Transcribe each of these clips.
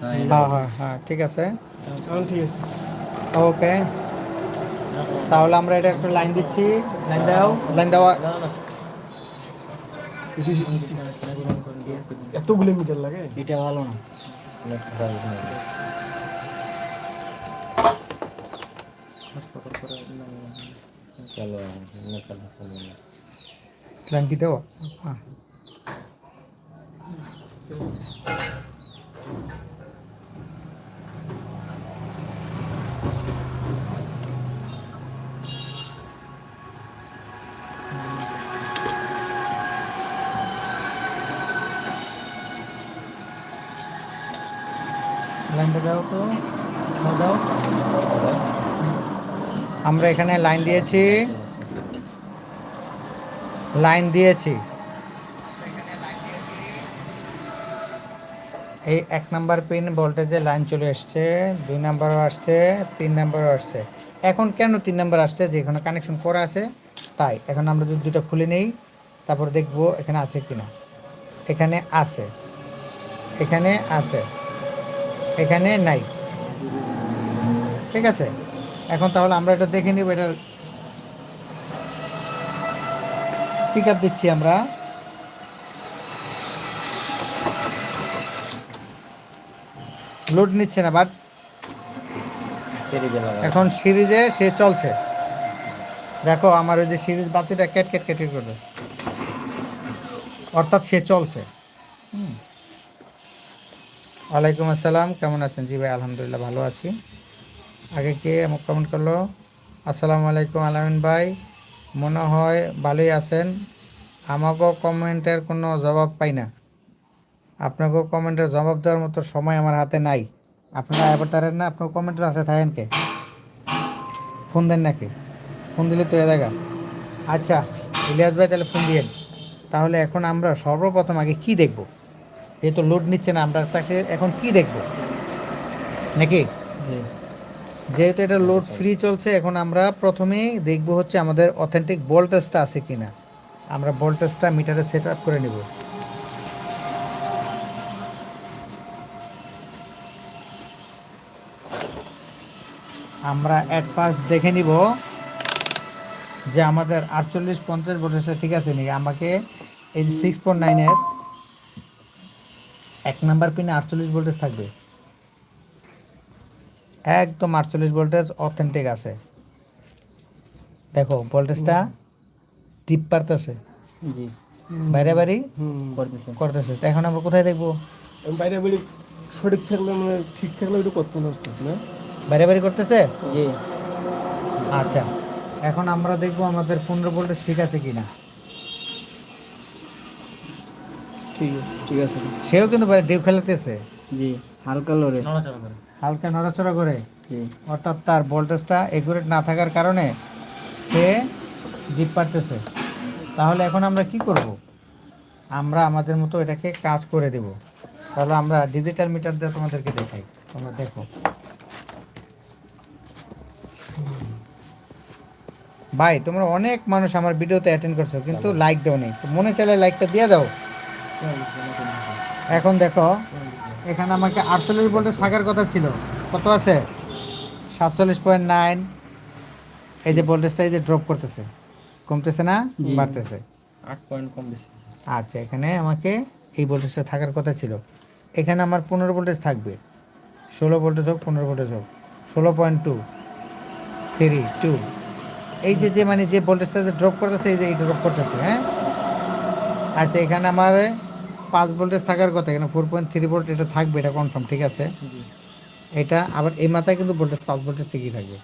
হ্যাঁ হ্যাঁ হ্যাঁ ঠিক আছে এখন ঠিক আছে ওকে তাহলে আমরা এটা একটা লাইন দিচ্ছি লাইন দাও লাইন দেওয়া এতগুলো মিটার লাগে এটা ভালো না চলো মেকাল হাসান লাইন কি দেওয়া হ্যাঁ দাও তো দাও, আমরা এখানে লাইন দিয়েছি। লাইন দিয়েছি। এই এক নাম্বার পিন ভোল্টেজে লাইন চলে এসছে দুই নাম্বারও আসছে তিন নাম্বারও আসছে। এখন কেন তিন নাম্বার আসছে? যে এখানে কানেকশন করা আছে তাই। এখন আমরা যদি দুটো খুলে নেই তারপর দেখব এখানে আছে কিনা। এখানে আছে। এখানে আছে। এখানে নাই। ঠিক আছে? এখন তাহলে আমরা এটা দেখে নিব এটা পিক আপ দিচ্ছি আমরা। লোড নিচ্ছে না বাট এখন সিরিজে সে চলছে। দেখো আমার ওই যে সিরিজ বাতিটা কেট কেট কেট করবে। অর্থাৎ সে চলছে। হুম। ওয়ালাইকুম আসসালাম, কেমন আছেন? জি ভাই, আলহামদুলিল্লাহ ভালো আছি। আগে কে আমাকে কমেন্ট করল? আসসালামু আলাইকুম, আলামিন ভাই। মনে হয় ভালোই আছেন। আমাকেও কমেন্টের কোনো জবাব পাই না। আপনাকেও কমেন্টের জবাব দেওয়ার মতো সময় আমার হাতে নাই। আপনারা এবার তারেন না, আপনার কমেন্টের আসে থাকেন কে? ফোন দেন নাকি? ফোন দিলে তো এ দেখা আচ্ছা ইলিয়াস ভাই তাহলে ফোন দিয়েন। তাহলে এখন আমরা সর্বপ্রথম আগে কি দেখব? যেহেতু লোড নিচ্ছে না আমরা তাকে এখন কি দেখব? নাকি? যেহেতু এটা লোড ফ্রি চলছে এখন আমরা প্রথমেই দেখব হচ্ছে আমাদের অথেন্টিক ভোল্টেজটা আছে কি না আমরা ভোল্টেজটা মিটারে সেট আপ করে নেব। আমরা অ্যাট ফার্স্ট দেখে নিব যে আমাদের আটচল্লিশ পঞ্চাশ ভোল্টেজটা ঠিক আছে নাকি? আমাকে এই যে সিক্স পয়েন্ট নাইনের এক নাম্বার পিনে আটচল্লিশ ভোল্টেজ থাকবে। একদম আটচল্লিশ ভোল্টেজ অথেন্টিক আছে। দেখো ভোল্টেজটা টিপ পারতেছে। জি। বাইরে বাড়ি? হুম। করতেছে। করতেছে। তো এখন আমরা কোথায় দেখব? বাইরে বেরি সঠিক থাকলে মানে ঠিক থাকলে একটু করতে না? বাইরে বাড়ি করতেছে? জি। আচ্ছা। এখন আমরা দেখব আমাদের পনেরো ভোল্টেজ ঠিক আছে কিনা। ঠিক আছে ঠিক আছে। সেও কিন্তু বাইরে ডিপ খেলাতেছে। জি হালকা লড়ে। হালকা নড়াচড়া করে। জি। অর্থাৎ তার ভোল্টেজটা একুরেট না থাকার কারণে সে ডিপ পারতেছে তাহলে এখন আমরা কি করব? আমরা আমাদের মতো এটাকে কাজ করে দেব। তাহলে আমরা ডিজিটাল মিটার দিয়ে তোমাদেরকে দেখাই। তোমরা দেখো। ভাই তোমরা অনেক মানুষ আমার ভিডিওতে অ্যাটেন্ড করছ কিন্তু লাইক দাও নি তো মনে চাইলে লাইকটা দিয়ে দাও। এখন দেখো এখানে আমাকে আটচল্লিশ ভোল্টেজ থাকার কথা ছিল। কত আছে? সাতচল্লিশ পয়েন্ট নাইন। এই যে ভোল্টেজটা এই যে ড্রপ করতেছে। কমতেছে না? বাড়তেছে। আট পয়েন্ট কম আচ্ছা এখানে আমাকে এই ভোল্টেজটা থাকার কথা ছিল। এখানে আমার পনেরো ভোল্টেজ থাকবে। ষোলো ভোল্টেজ হোক পনেরো ভোল্টেজ হোক। ষোলো পয়েন্ট টু থ্রি টু। এই যে যে মানে যে ভোল্টেজটা যে ড্রপ করতেছে এই যে এই ড্রপ করতেছে হ্যাঁ? আচ্ছা এখানে আমার পাঁচ ভোল্টেজ থাকার কথা এখানে ফোর পয়েন্ট থ্রি ভোল্ট এটা থাকবে এটা কনফার্ম ঠিক আছে? এটা আবার এই মাথায় কিন্তু ভোল্টেজ পাঁচ ভোল্টেজ থেকেই থাকবে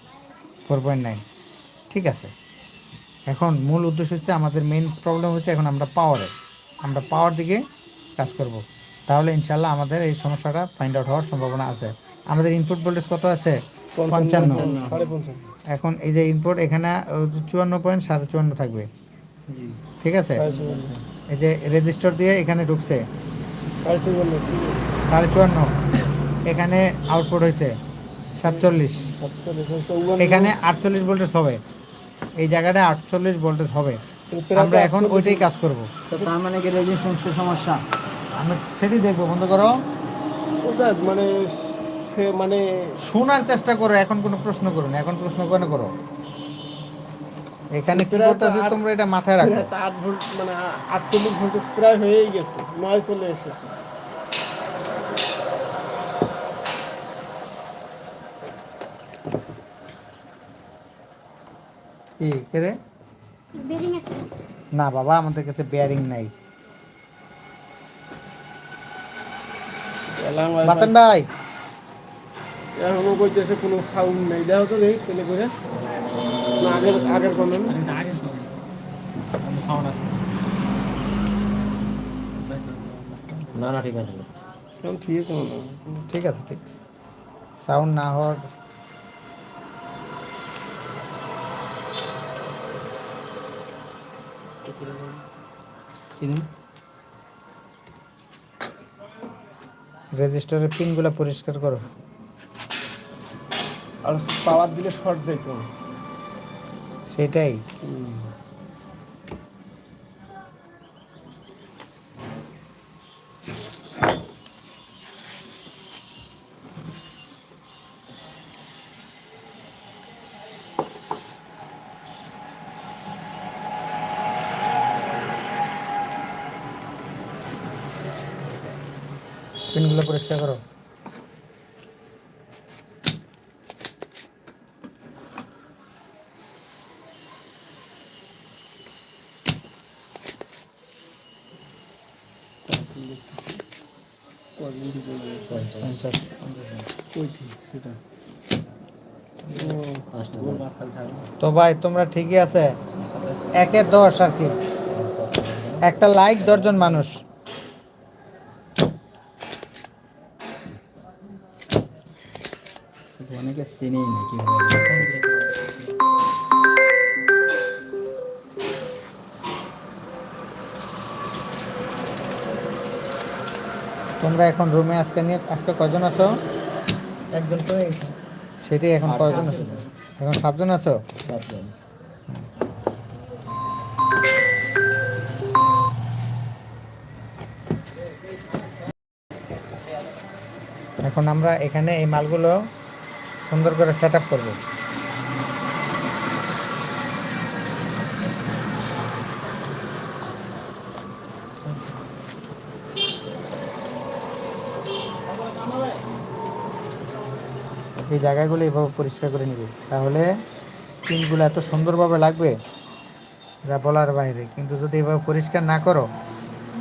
ফোর পয়েন্ট নাইন ঠিক আছে? এখন মূল উদ্দেশ্য হচ্ছে আমাদের মেইন প্রবলেম হচ্ছে এখন আমরা পাওয়ারে আমরা পাওয়ার দিকে কাজ করব। তাহলে ইনশাল্লাহ আমাদের এই সমস্যাটা ফাইন্ড আউট হওয়ার সম্ভাবনা আছে। আমাদের ইনপুট ভোল্টেজ কত আছে? পঞ্চান্ন। এখন এই যে ইনপুট এখানে চুয়ান্ন পয়েন্ট সাড়ে চুয়ান্ন থাকবে। ঠিক আছে? এই যে রেজিস্টার দিয়ে এখানে ঢুকছে। সাড়ে চুয়ান্ন। এখানে আউটপুট হয়েছে সাতচল্লিশ। এখানে আটচল্লিশ ভোল্টেজ হবে। এই জায়গাটা আটচল্লিশ ভোল্টেজ হবে। আমরা এখন ওইটাই কাজ করব। তো তার মানে কি রেজিস্ট্যান্সের সমস্যা? আমরা সেটি দেখব বন্ধ করো। মানে মানে শোনার চেষ্টা করো এখন কোনো প্রশ্ন করো না এখন প্রশ্ন কেন করো? এখানে কি করতেছে? তোমরা এটা মাথায় রাখো। প্রায় তো আট ভোল্ট মানে আ- আটচল্লিশ ভোল্টেজ প্রায় হয়েই গেছে নয় চলে এসেছে। কি কে রে? বেরিং আছে। না বাবা আমাদের কাছে বেয়ারিং নাই। এলাম বাতন ভাই। এখনও কইতেছে কোনো সাউন্ড নাই। দেখো তো রে পেলে করে আগের আগের কোনো সাউন্ড আছে না না ঠিক আছে। ঠিক আছে ঠিক আছে ঠিক আছে। সাউন্ড না হওয়ার রেজিস্টারের পিনগুলো পরিষ্কার করো। আর পাওয়ার দিলে শর্ট যাইতো। সেটাই পিনগুলো পরিষ্কার করো কদিন থেকে পঞ্চাশ। সেটা তো ভাই তোমরা ঠিকই আছে। একে দশ আর কি। একটা লাইক দশজন মানুষ। অনেকে চিনি না তোমরা এখন রুমে আজকে নিয়ে আজকে কজন আছো? একজন তো সেটাই এখন কয়জন আছো? এখন সাতজন আছো? সাতজন। এখন আমরা এখানে এই মালগুলো সুন্দর করে সেট আপ করব। এই জায়গাগুলো এভাবে পরিষ্কার করে নিবে। তাহলে পিনগুলো এত সুন্দরভাবে লাগবে, যা বলার বাইরে। কিন্তু যদি এভাবে পরিষ্কার না করো,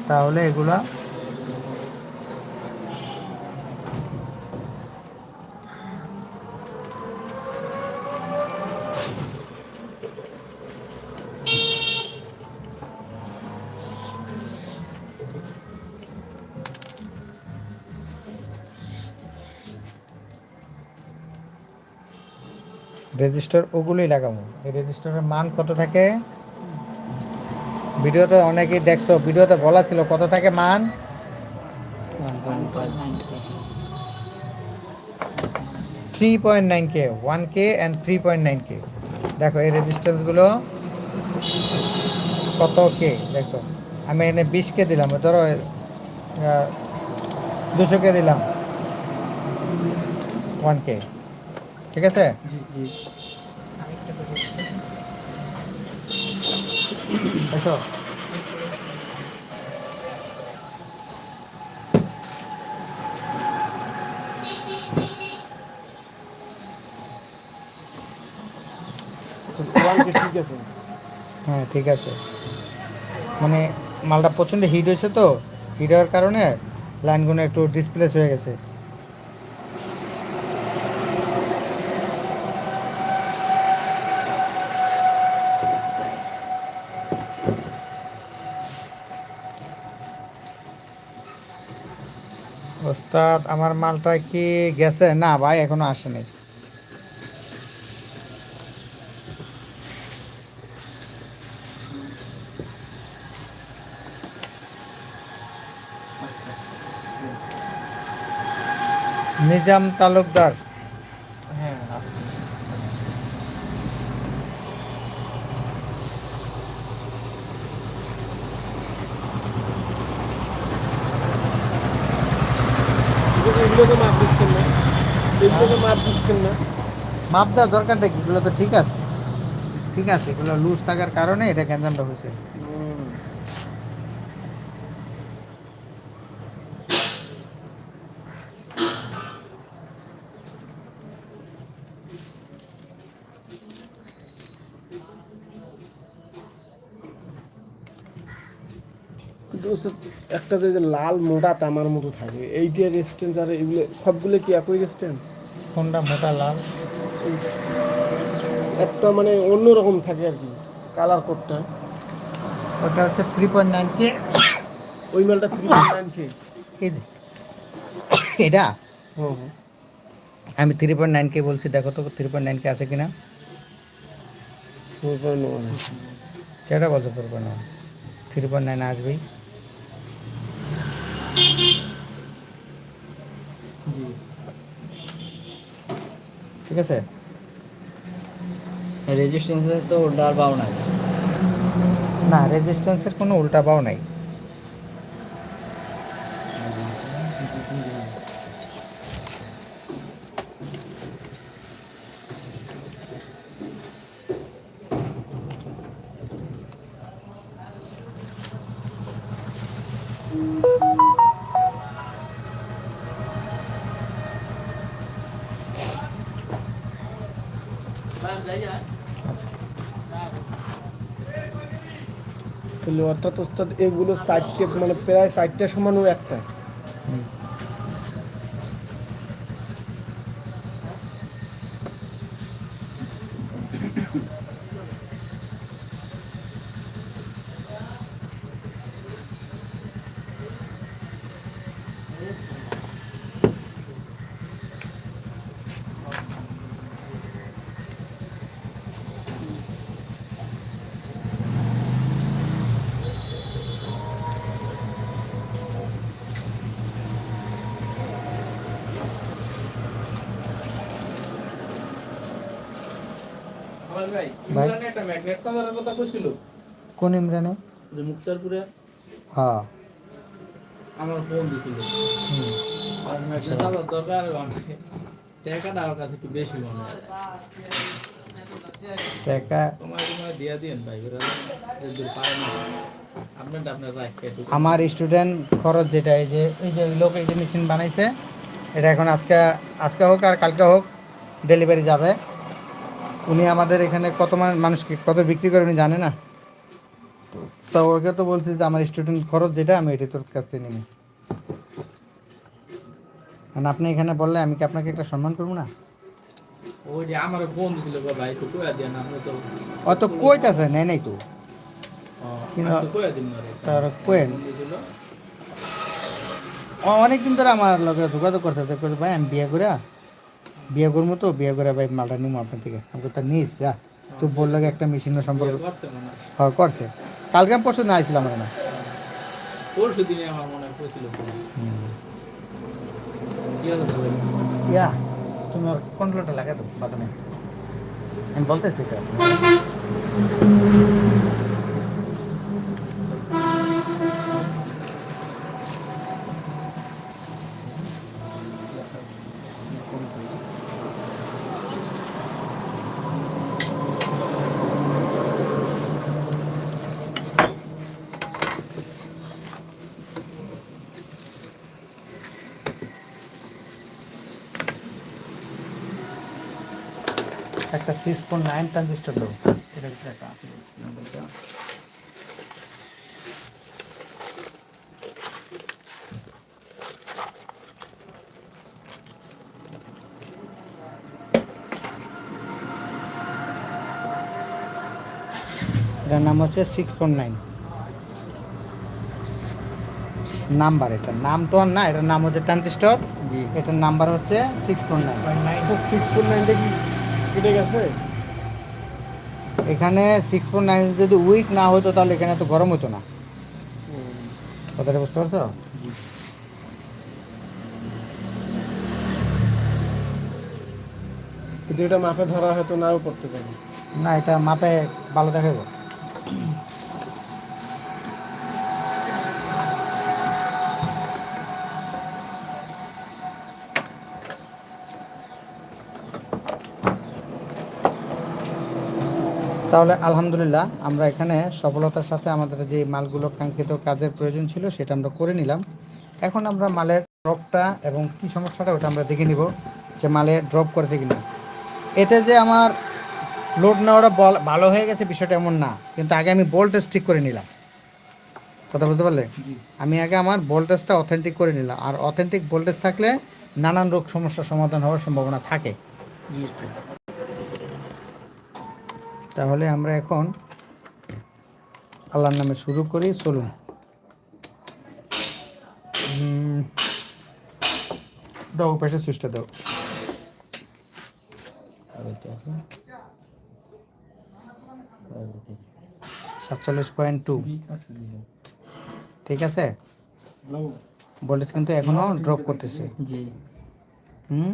তাহলে এগুলা রেজিস্টার ওগুলোই লাগাবো। এই রেজিস্টারের মান কত থাকে? ভিডিওতে অনেকেই দেখছ, ভিডিওতে বলা ছিল, কত থাকে মান? Three point nine K one K and three point nine K দেখো, এই রেজিস্ট্যান্সগুলো কত কে দেখো। আমি এখানে বিশ কে দিলাম, ধরো দুশো কে দিলাম। ওয়ান কে ঠিক আছে? এসো ঠিক আছে? হ্যাঁ ঠিক আছে। মানে মালটা প্রচণ্ড হিট হয়েছে তো হিট হওয়ার কারণে লাইনগুলো একটু ডিসপ্লেস হয়ে গেছে। ওস্তাদ আমার মালটা কি গেছে? না ভাই এখনও আসেনি। নিজাম তালুকদার হ্যাঁ এইগুলো তো মাপ দিচ্ছেন না এইগুলো তো মাপ দিচ্ছেন না মাপ দেওয়ার দরকারটা কি? এগুলো তো ঠিক আছে। ঠিক আছে এগুলো লুজ থাকার কারণে এটা গ্যাঞ্জামটা হয়েছে। একটা যে লাল মোটা তামার মতো থাকে এইটার রেস্টেন্স আর এগুলো সবগুলো কি একই রেস্টেন্স কোনটা মোটা লাল? একটা মানে অন্যরকম থাকে আর কি কালার কোডটা ওটা হচ্ছে থ্রি পয়েন্ট নাইন কে ওই মালটা থ্রি পয়েন্ট নাইন কে এটা? আমি থ্রি পয়েন্ট নাইন কে বলছি দেখো তো থ্রি পয়েন্ট নাইন কে আছে কিনা। ফোর পয়েন্ট ওয়ান কেটা বলছো four point three point nine আসবেই। ঠিক আছে? রেজিস্ট্যান্সের তো উল্টা বাও নাই। না রেজিস্ট্যান্সের কোনো উল্টা বাও নাই। অর্থাৎ ওস্তাদ এগুলো চারটে মানে প্রায় চারটে সমানও একটা। ভাই ভাই? ইমরানে একটা ম্যাগনেট সাজানোর কথা কইছিল। কোন ইমরানে? যে মুক্তারপুরে। হ্যাঁ। আমার ফোন দিছিল। আর ম্যাগনেট দরকার অনেক টাকাটা আমার কাছে একটু বেশি মনে হয়। টাকা? তোমার তোমার দিয়া দিন ভাই ওরা যদি পারে আপনারটা আপনার রাখকে আমার স্টুডেন্ট খরচ যেটা এই যে এই যে লোক এই যে মেশিন বানাইছে এটা এখন আজকে আজকে হোক আর কালকে হোক ডেলিভারি যাবে। উনি আমাদের এখানে কত মান- মানুষকে কত বিক্রি করে উনি জানে না? তো ওকে তো বলছি যে আমার স্টুডেন্ট খরচ যেটা আমি এটি তোর কাছ থেকে নিই কারণ আপনি এখানে বললে আমি কি আপনাকে একটা সম্মান করব না? অত কইতাছে নেই নাই তো। তার কোয়েন ফোন দিছিল অনেক দিন ধরে আমার লগে যোগাযোগ করতে ভাই আমি বিয়ে করে বিয়ে করব তো বিয়ে করে ভাই মালটা নিবো আপনার থেকে। আমি তো নিস যা। তুই বলল একটা মেশিনের সম্পর্ক হ্যাঁ। করছে। কালকে আমি পরশু না আইছিলাম না পরশু দিনে আমার মনে হয় ইয়া তুমি কন্ট্রোলটা লাগাই বাতানে আমি বলতেছি একটা সিক্স পয়েন্ট নাইন ট্রানজিস্টার দেবো। এটা ভিতরে একটা আছে এটার নাম হচ্ছে সিক্স পয়েন্ট নাইন নাম্বার এটা। নাম তো আর না এটার নাম হচ্ছে ট্রানজিস্টর জি। এটার নাম্বার হচ্ছে six point nine six point নাইনটা কি? কেটে গেছে? এখানে সিক্স পয়েন্ট নাইন যদি উইক না হতো তাহলে এখানে তো গরম হতো না। কথাটা বুঝতে পারছ? কিন্তু এটা মাপে ধরা হয়তো নাও করতে পারি। না এটা মাপে ভালো দেখাবো তাহলে আলহামদুলিল্লাহ আমরা এখানে সফলতার সাথে আমাদের যে মালগুলো কাঙ্ক্ষিত কাজের প্রয়োজন ছিল সেটা আমরা করে নিলাম। এখন আমরা মালের ড্রপটা এবং কি সমস্যাটা ওটা আমরা দেখে নিব যে মালে ড্রপ করেছে কিনা। এতে যে আমার লোড নেওয়াটা বল ভালো হয়ে গেছে বিষয়টা এমন না কিন্তু আগে আমি ভোল্টেজ ঠিক করে নিলাম। কথা বলতে পারলে? আমি আগে আমার ভোল্টেজটা অথেন্টিক করে নিলাম আর অথেন্টিক ভোল্টেজ থাকলে নানান রোগ সমস্যার সমাধান হওয়ার সম্ভাবনা থাকে। তাহলে আমরা এখন আল্লাহর নামে শুরু করি চলুন। দাও পাশে সুইচটা দাও। সাতচল্লিশ পয়েন্ট টু। ঠিক আছে ভোল্টেজ কিন্তু এখনও ড্রপ করতেছে। হুম?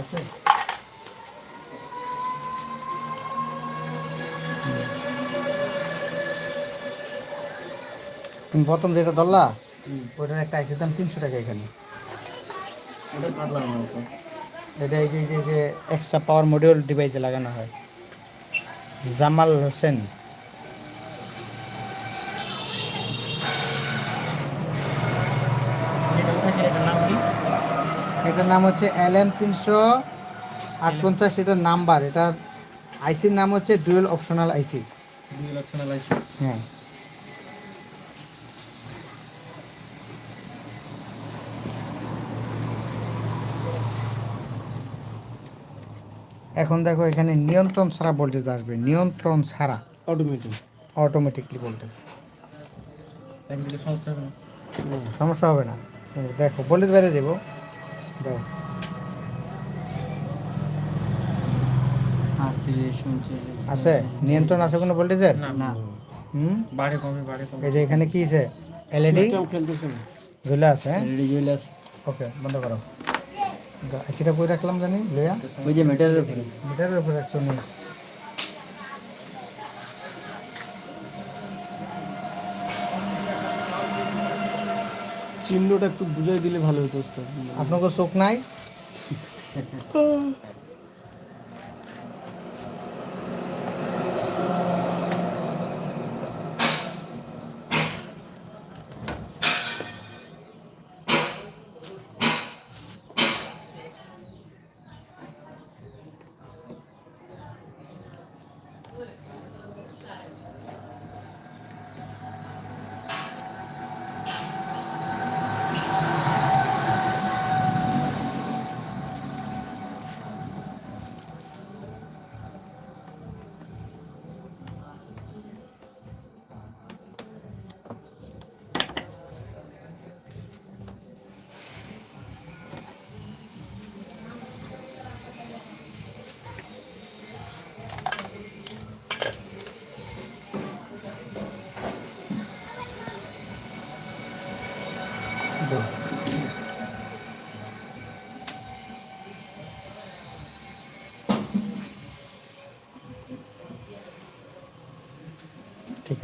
আছে? তুমি প্রথম যেটা ধরলা ওটার একটা আইসের দাম তিনশো টাকা এখানে। এটা এই যে এক্সট্রা পাওয়ার মডিউল ডিভাইসে লাগানো হয়। জামাল হোসেন। এটার নাম হচ্ছে এল এম তিনশো আটপঞ্চাশ এটার নাম্বার এটার আইসির নাম হচ্ছে ডুয়েল অপশনাল আইসি। হ্যাঁ। এখন দেখো এখানে নিয়ন্ত্রণ ছাড়া ভোল্টেজ আসবে নিয়ন্ত্রণ ছাড়া। অটোমেটিক অটোমেটিকলি ভোল্টেজ সমস্যা হবে না। দেখো ভোল্টেজ বাইরে দেবো। উনত্রিশ আছে? নিয়ন্ত্রণ আছে কোনো ভোল্টেজের? না। না। হুম? বাড়ে কমে বাড়ে কমে। এই যে এখানে কি আছে? এলইডি না। ঝুলে আছে হ্যাঁ? রেডি জুয়েলার্স ওকে বন্ধ করো। আইসিটা বই রাখলাম জানি? লইয়া? ওই যে মেটারের উপরে। মিটারের উপরে রাখছো নি? চিহ্নটা একটু বুঝাই দিলে ভালো হতো। আপনাকে চোখ নাই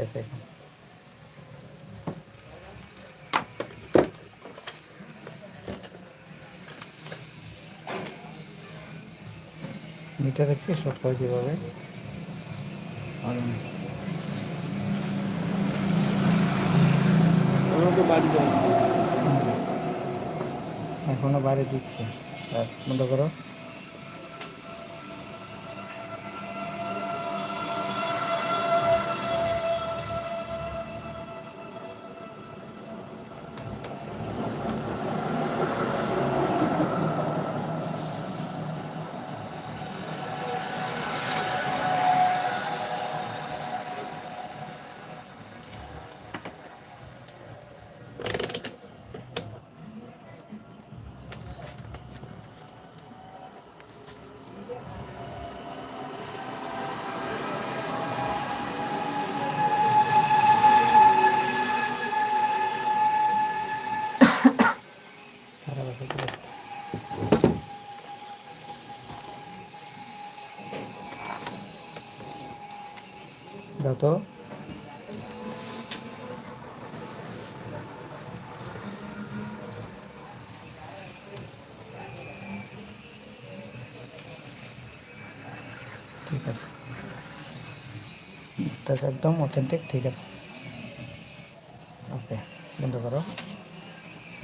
আছে এখন। মিটারে কি শর্ট করে যেভাবে এখনও বাইরে দিচ্ছে। বন্ধ করো। দাও ঠিক আছে। একদম অথেন্টিক ঠিক আছে। ওকে, বন্ধ করো।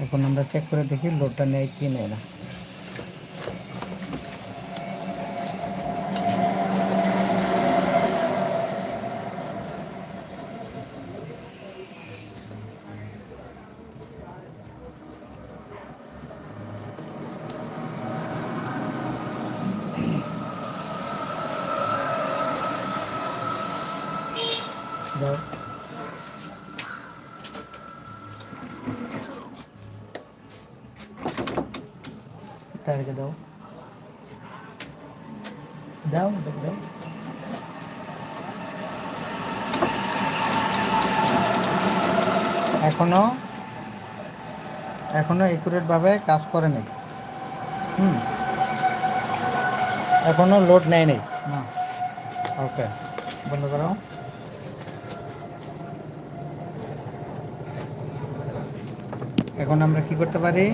এখন আমরা চেক করে দেখি লোডটা নেয় কি নেয় না দাও তারকে দাও। দাও দাও দাও। এখনও এখনও একুরেট ভাবে কাজ করে নেই। হুম। এখনও লোড নেয় নেই। না। ওকে বন্ধ করো। এখন আমরা কি করতে পারি?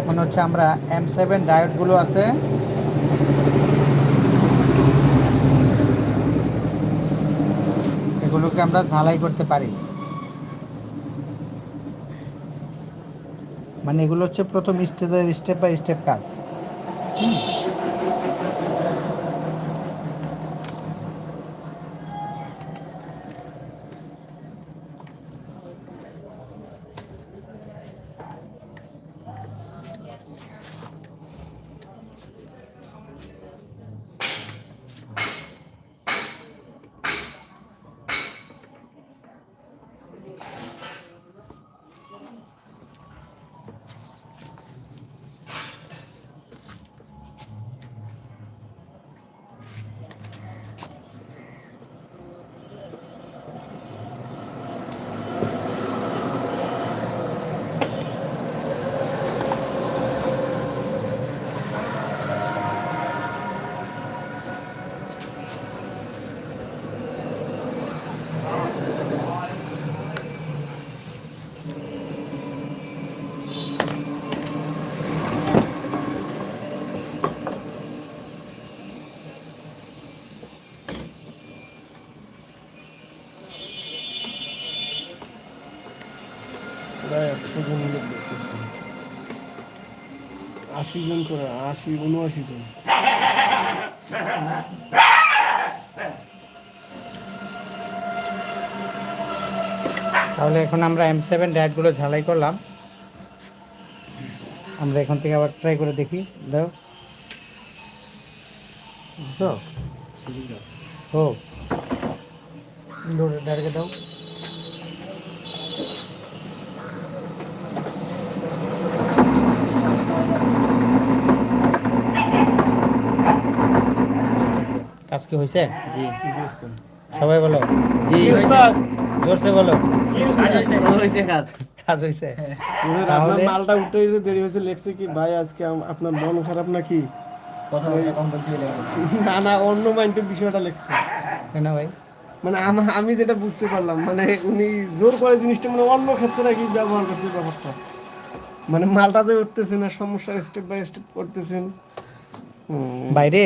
এখন হচ্ছে আমরা এম সেভেন ডায়োডগুলো আছে। এগুলোকে আমরা ঝালাই করতে পারি। মানে এগুলো হচ্ছে প্রথম স্টেজের স্টেপ বাই স্টেপ কাজ প্রায় একশো জন লোক দেখতেছি আশি জন করে আশি উনআশি জন। তাহলে এখন আমরা এম সেভেন ডায়েটগুলো ঝালাই করলাম। আমরা এখান থেকে আবার ট্রাই করে দেখি। দাও। বুঝছ? ও। ডায়েটকে দাও। কি হয়েছে? জি। জি সবাই বলো। জি। জোরসে বলো। কাজ কাজ হয়েছে আপনার মালটা উঠতে দেরি হয়েছে লেখছে কি ভাই আজকে আপনার মন খারাপ নাকি? না না অন্য মাইন্ডের বিষয়টা লেখছে। না ভাই? মানে আমি যেটা বুঝতে পারলাম মানে উনি জোর করে জিনিসটা মানে অন্য ক্ষেত্রে নাকি ব্যবহার করছে ব্যাপারটা। মানে মালটাতে উঠতেছে না সমস্যা স্টেপ বাই স্টেপ করতেছেন। বাইরে?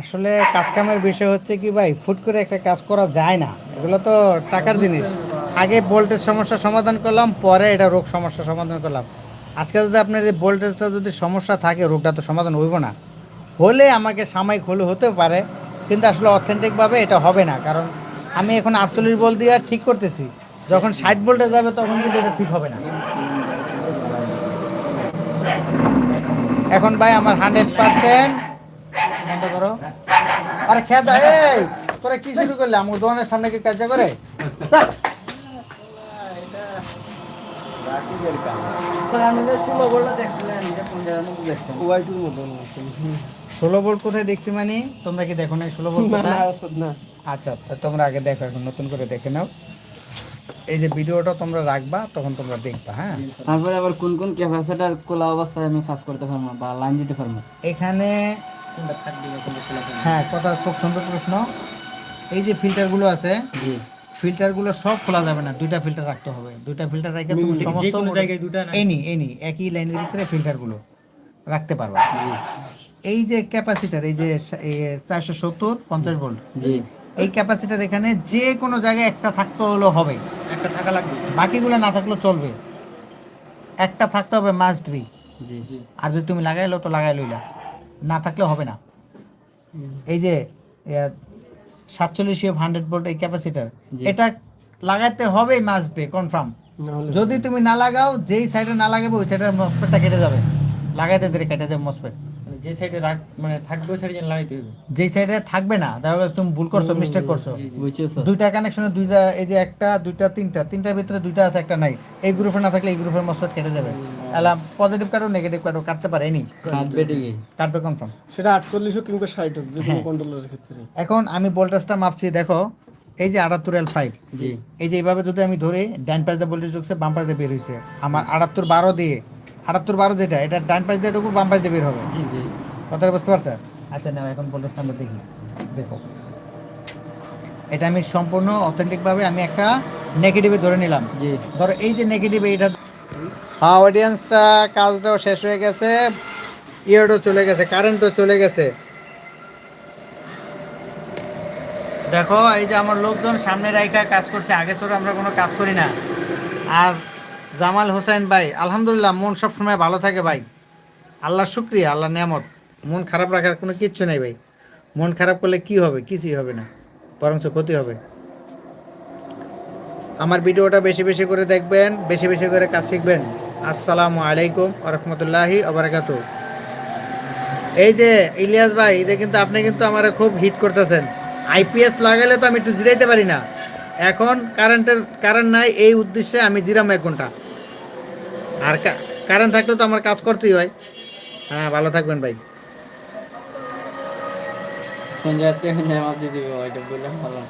আসলে কাজ কামের বিষয় হচ্ছে কি ভাই ফুট করে একটা কাজ করা যায় না। এগুলো তো টাকার জিনিস। আগে বোল্টের সমস্যা সমাধান করলাম, পরে এটা রোগ সমস্যা সমাধান করলাম। আজকে যদি আপনার এই বোল্টেজটা যদি সমস্যা থাকে, রোগটা তো সমাধান হইব না। হলে আমাকে সাময়িক হলে হতে পারে, কিন্তু আসলে অথেন্টিকভাবে এটা হবে না। কারণ আমি এখন আটচল্লিশ ভোল্ট দিয়ে ঠিক করতেছি। যখন ষাট ভোল্টে যাবে, তখন কিন্তু এটা ঠিক হবে না। এখন ভাই, আমার হান্ড্রেড পার্সেন্ট বন্ধ করো। আরে খেদা এই তোরা কি শুরু করলে? আমার দোকানের সামনে কি কাজ করে? ষোলো বলটা বল কোথায় দেখছি মানে? তোমরা কি দেখো না ষোলো বল না না কোথায় ওস্তাদ, না। আচ্ছা তোমরা আগে দেখো এখন নতুন করে দেখে নাও। এই যে ভিডিওটা তোমরা রাখবা তখন তোমরা দেখবা হ্যাঁ? তারপরে আবার কোন কোন ক্যাপাসিটার কোলা অবস্থায় আমি কাজ করতে পারব বা লাইন দিতে পারব এখানে হ্যাঁ কথা খুব সুন্দর প্রশ্ন। এই যে ফিল্টারগুলো আছে ফিল্টারগুলো সব খোলা যাবে না দুইটা ফিল্টার রাখতে হবে। দুইটা ফিল্টার রেখে তুমি সমস্ত যে কোনো জায়গায় দুটা না এই নি এই নি একই লাইনের ভিতরে ফিল্টারগুলো রাখতে পারবা। এই যে ক্যাপাসিটার এই যে চারশো সত্তর পঞ্চাশ ভোল্ট। জি। এই ক্যাপাসিটার এখানে যে কোনো জায়গায় একটা থাকতে হলো হবে। একটা থাকা লাগবে। বাকিগুলো না থাকলেও চলবে। একটা থাকতে হবে মাস্ট বি। জি জি। আর যদি তুমি লাগাইলো তো লাগাই লইলা। না থাকলে হবে না। এই যে সাতচল্লিশ হান্ড্রেড ভোল্ট এই ক্যাপাসিটার এটা লাগাতে হবে মাস্ট পে কনফার্ম যদি তুমি না লাগাও যেই সাইডে না লাগাবে ওই সাইডের মসপেটটা কেটে যাবে। লাগাইতে ধরে কেটে যাবে মসপেট মানে যে সাইডে রাখ মানে থাকবে ওই সাইডে যেন লাগাইতে হবে যেই সাইডে থাকবে না দেখা তুমি ভুল করছ মিস্টেক করছ। দুইটা কানেকশনে দুইটা এই যে একটা দুইটা তিনটা তিনটার ভিতরে দুইটা আছে একটা নাই। এই গ্রুপে না থাকলে এই গ্রুপের মসপেট কেটে যাবে। এলাম পজিটিভ কাটো নেগেটিভ কাটো কাটতে পারে নি কাটবে কাটবে কনফার্ম সেটা আটচল্লিশ হোক কিংবা ষাট হোক যে কোনো কন্ট্রোলের ক্ষেত্রে। এখন আমি ভোল্টেজটা মাপছি দেখো এই যে আটাত্তর এল ফাইভ এই যে এইভাবে যদি আমি ধরি ডান পাশ দিয়ে ভোল্টেজ ঢুকছে বাম পাশ দিয়ে বের হয়েছে আমার আটাত্তর বারো দিয়ে আটাত্তর বারো যেটা এটা ডান পাশ দিয়ে ঢুকবো বাম পাশ দিয়ে বের হবে। কথাটা বুঝতে পারছেন? আচ্ছা নাও এখন ভোল্টেজটা আমরা দেখি। দেখো। এটা আমি সম্পূর্ণ অথেন্টিকভাবে আমি একটা নেগেটিভে ধরে নিলাম। জি। ধরো এই যে নেগেটিভ এইটা হ্যাঁ অডিয়েন্সরা কাজটাও শেষ হয়ে গেছে। ইয়েরও চলে গেছে কারেন্টও চলে গেছে। দেখো এই যে আমার লোকজন সামনে রাইখা কাজ করছে আগে চোর আমরা কোনো কাজ করি না। আর জামাল হোসেন ভাই, আলহামদুলিল্লাহ মন সব সময় ভালো থাকে ভাই। আল্লাহ শুক্রিয়া আল্লাহ নিয়ামত। মন খারাপ রাখার কোনো কিচ্ছু নেই ভাই। মন খারাপ করলে কি হবে? কিছুই হবে না। বরঞ্চ ক্ষতি হবে। আমার ভিডিওটা বেশি বেশি করে দেখবেন, বেশি বেশি করে কাজ শিখবেন। আসসালামু আলাইকুম রহমতুল্লাহি আবরাকাত এই যে ইলিয়াস ভাই এটা কিন্তু আপনি কিন্তু আমার খুব হিট করতেছেন। আইপিএস লাগালে তো আমি একটু জিরাইতে পারি না। এখন কারেন্টের কারেন্ট নাই, এই উদ্দেশ্যে আমি জিরাম এক ঘণ্টা আর কারেন্ট থাকলে তো আমার কাজ করতেই হয়। হ্যাঁ ভালো থাকবেন ভাই। কোন দিয়ে দিবে ওইটা বললাম ভালো।